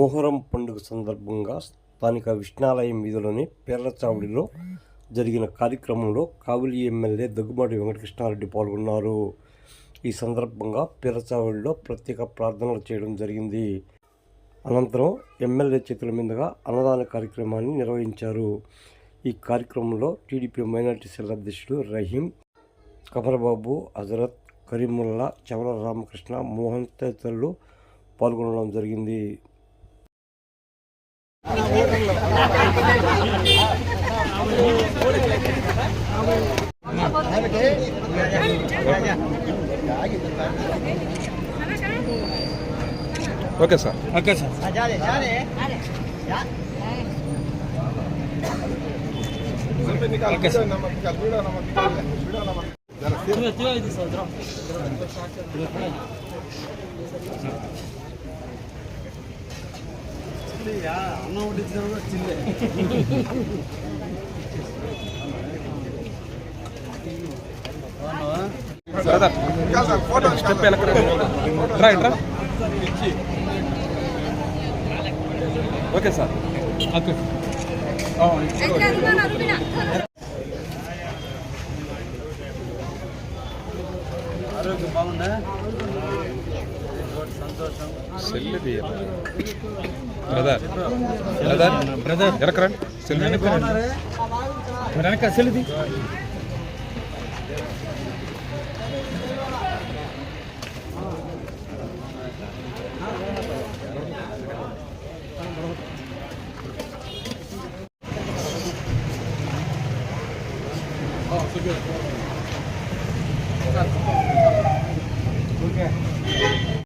మొహరం పండుగ సందర్భంగా స్థానిక విష్ణాలయం వీధిలోని పేర్లచావడిలో జరిగిన కార్యక్రమంలో కావలి ఎమ్మెల్యే దగ్గుబాటి వెంకటకృష్ణారెడ్డి పాల్గొన్నారు. ఈ సందర్భంగా పేర్లచావడిలో ప్రత్యేక ప్రార్థనలు చేయడం జరిగింది. అనంతరం ఎమ్మెల్యే చేతుల మీదుగా అన్నదాన కార్యక్రమాన్ని నిర్వహించారు. ఈ కార్యక్రమంలో టీడీపీ మైనార్టీ సెల్ అధ్యక్షుడు రహీం కమరబాబు హజరత్ కరీముల్లా చవల రామకృష్ణ మోహన్ తదితరులు పాల్గొనడం జరిగింది. okay sir okay sir okay sir అన్నం వడ్డించిన చిల్లే స్టెప్ వెనక రా ఇట్రా ఓకే సార్. ఓకే. ఆరోగ్యం బాగుందా? செல்லு பிரதர் பிரதர் பிரதர் இறக்குறேன் செல்லு எனக்கு செல்லுதி Oh, so good.